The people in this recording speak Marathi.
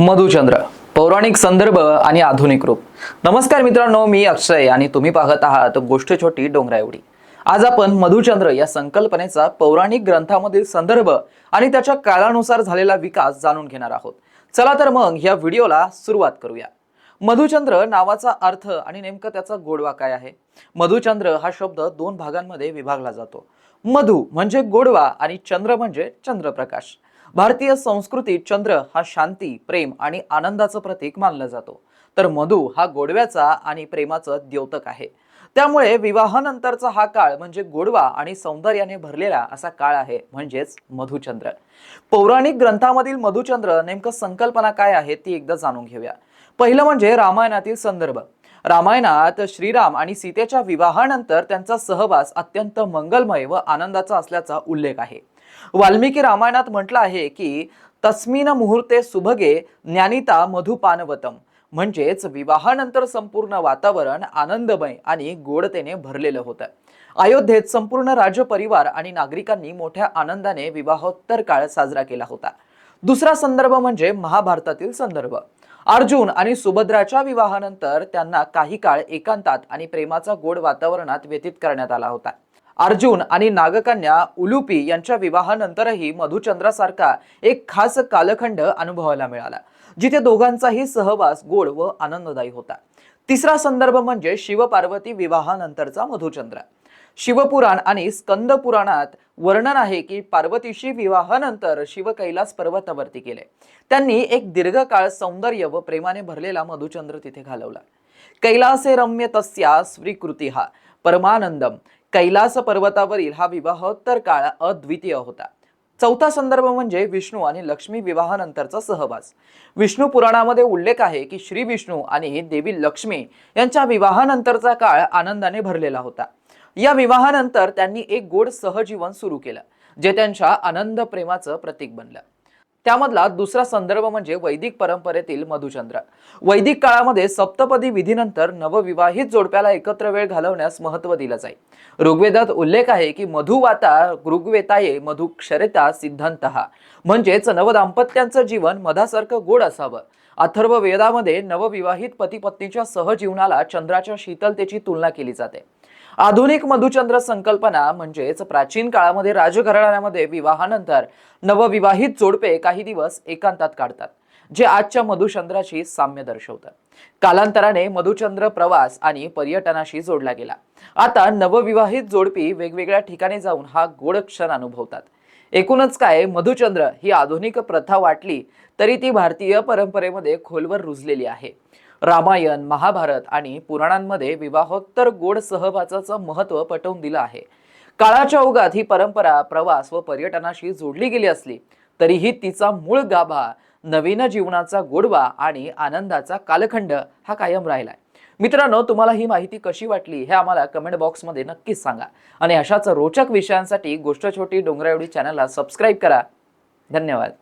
मधुचंद्र पौराणिक संदर्भ आणि आधुनिक रूप. नमस्कार मित्रांनो मी अक्षय आणि तुम्ही पाहत आहात गोष्ट छोटी डोंगरा एवढी. आज आपण मधुचंद्र या संकल्पनेचा पौराणिक ग्रंथामधील संदर्भ आणि त्याच्या काळानुसार झालेला विकास जाणून घेणार आहोत. चला तर मग या व्हिडिओला सुरुवात करूया. मधुचंद्र नावाचा अर्थ आणि नेमकं त्याचा गोडवा काय आहे? मधुचंद्र हा शब्द दोन भागांमध्ये विभागला जातो. मधु म्हणजे गोडवा आणि चंद्र म्हणजे चंद्रप्रकाश. भारतीय संस्कृतीत चंद्र हा शांती प्रेम आणि आनंदाचं प्रतीक मानला जातो. तर मधु हा गोडव्याचा आणि प्रेमाचं द्योतक आहे. त्यामुळे विवाहानंतरचा हा काळ म्हणजे गोडवा आणि सौंदर्याने भरलेला असा काळ आहे म्हणजेच मधुचंद्र. पौराणिक ग्रंथामधील मधुचंद्र नेमकं संकल्पना काय आहे ती एकदा जाणून घेऊया. पहिलं म्हणजे रामायणातील संदर्भ. रामायणात श्रीराम आणि सीतेच्या विवाहानंतर त्यांचा सहवास अत्यंत मंगलमय व आनंदाचा असल्याचा उल्लेख आहे. वाल्मिकी रामायणात म्हटलं आहे की तस्मिन मुहूर्ते सुभगे ज्ञानिता मधुपानवतम. म्हणजेच विवाहानंतर संपूर्ण वातावरण आनंदमय आणि गोडतेने भरलेलं होतं. अयोध्येत संपूर्ण राजपरिवार आणि नागरिकांनी मोठ्या आनंदाने विवाहोत्तर काळ साजरा केला होता. दुसरा संदर्भ म्हणजे महाभारतातील संदर्भ. अर्जुन आणि सुभद्राच्या विवाहानंतर त्यांना काही काळ एकांतात आणि प्रेमाचा गोड वातावरणात व्यतीत करण्यात आला होता. अर्जुन आणि नागकन्या उलुपी यांच्या विवाहानंतरही मधुचंद्रासारखा एक खास कालखंड अनुभवायला मिळाला जिथे दोघांचाही सहवास गोड व आनंददायी होता. तिसरा संदर्भ म्हणजे शिवपार्वती विवाहानंतरचा मधुचंद्र. शिवपुराण आणि स्कंद पुराणात वर्णन आहे की पार्वतीशी विवाहानंतर शिव कैलास पर्वतावरती गेले. त्यांनी एक दीर्घकाळ सौंदर्य व प्रेमाने भरलेला मधुचंद्र तिथे घालवला. कैलासे रम्य तस्या स्वीकृती हा परमानंदम कैलास पर्वतावरील हा विवाह तर काळ अद्वितीय होता. चौथा संदर्भ म्हणजे विष्णू आणि लक्ष्मी विवाहानंतरचा सहवास. विष्णू पुराणामध्ये उल्लेख आहे की श्री विष्णू आणि देवी लक्ष्मी यांच्या विवाहानंतरचा काळ आनंदाने भरलेला होता. या विवाहानंतर त्यांनी एक गोड सहजीवन सुरू केलं जे त्यांच्या आनंद प्रेमाचं प्रतीक बनलं. त्यामधला दुसरा संदर्भ म्हणजे वैदिक परंपरेतील मधुचंद्र. वैदिक काळामध्ये सप्तपदी विधीनंतर नवविवाहित जोडप्याला एकत्र वेळ घालवण्यास महत्त्व दिलं जाईल ऋग्वेदात उल्लेख आहे की मधुवाता ऋग्वेताये मधुक्षरिता सिद्धांत म्हणजेच नवदाम्पत्यांचं जीवन मधासारखं गोड असावं. अथर्व वेदामध्ये नवविवाहित पती पत्नीच्या सहजीवनाला चंद्राच्या शीतलतेची तुलना केली जाते. आधुनिक मधुचंद्र संकल्पना म्हणजेच प्राचीन काळामध्ये राजघराण्यामध्ये विवाहानंतर नवविवाहित जोडपे काही दिवस एकांतात काढतात जे आजच्या मधुचंद्राशी साम्य दर्शवतात कालांतराने मधुचंद्र प्रवास आणि पर्यटनाशी जोडला गेला. आता नवविवाहित जोडपी वेगवेगळ्या ठिकाणी जाऊन हा गोड क्षण अनुभवतात. एकूणच काय मधुचंद्र ही आधुनिक प्रथा वाटली तरी ती भारतीय परंपरेमध्ये खोलवर रुजलेली आहे. रामायण महाभारत आणि पुराणांमध्ये विवाहोत्तर गोड सहवासाचं महत्त्व पटवून दिलं आहे. काळाच्या ओघात ही परंपरा प्रवास व पर्यटनाशी जोडली गेली असली तरीही तिचा मूळ गाभा नवीन जीवनाचा गोडवा आणि आनंदाचा कालखंड हा कायम राहिलाय. मित्रांनो तुम्हाला ही माहिती कशी वाटली हे आम्हाला कमेंट बॉक्समध्ये नक्कीच सांगा. आणि अशाच रोचक विषयांसाठी गोष्ट छोटी डोंगरावडी चॅनलला सबस्क्राईब करा. धन्यवाद.